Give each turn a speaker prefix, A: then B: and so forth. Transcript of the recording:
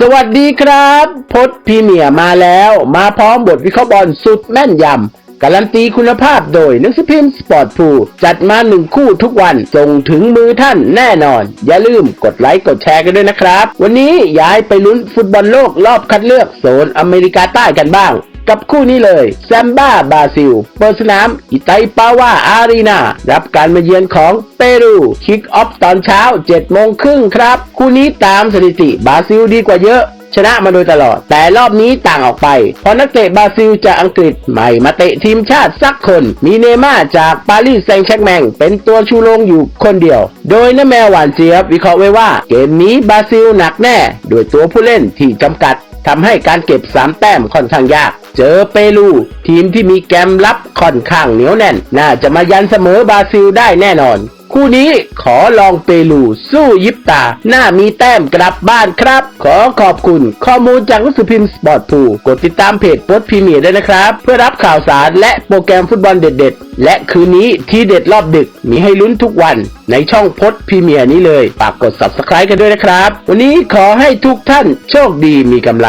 A: สวัสดีครับพดพรีเมียมาแล้ว มาพร้อมบทวิเคราะห์บอลสุดแม่นยำการันตีคุณภาพโดยนักสือพิมพ์สปอร์ตพูจัดมาหนึ่งคู่ทุกวันส่งถึงมือท่านแน่นอน อย่าลืมกดไลค์กดแชร์กันด้วยนะครับ วันนี้ย้ายไปลุ้นฟุตบอลโลกรอบคัดเลือกโซนอเมริกาใต้กันบ้าง กับคู่นี้เลยแซมบ้าบราซิล เปิดสนามอิไตปาวาอารีนารับการมาเยือนของเปรูคิกออฟตอนเช้า7โมงครึ่งครับ คู่นี้ตามสถิติบราซิลดีกว่าเยอะชนะมาโดยตลอด แต่รอบนี้ต่างออกไป เพราะนักเตะบราซิลจากอังกฤษใหม่มาเตะทีมชาติสักคน มีเนม่าจากปารีสแซงต์แชร์กแมงเป็นตัวชูโรงอยู่คนเดียว โดยน้าแมวหวานเจี๊ยบวิเคราะห์ไว้ว่า เกมนี้บราซิลหนักแน่ โดยตัวผู้เล่นที่จำกัดทำให้การเก็บ 3 แต้มค่อนข้างยาก เจอเปรู ทีมที่มีแกมรับค่อนข้างเหนียวแน่น น่าจะมายันเสมอบราซิลได้แน่นอน คู่นี้ขอลองเปรูสู้ยิปตา หน้ามีแต้มกลับบ้านครับ ขอขอบคุณข้อมูลจากหนังสือพิมพ์สปอร์ตพูกดติดตามเพจโพสพรีเมียร์ด้วยนะครับ เพื่อรับข่าวสารและโปรแกรมฟุตบอลเด็ด ๆ และคืนนี้ที่เด็ดรอบดึกมีให้ลุ้นทุกวัน ในช่องโพสพรีเมียร์นี้เลยฝากกด subscribe กันด้วยนะครับ วันนี้ขอให้ทุกท่านโชคดีมีกำไร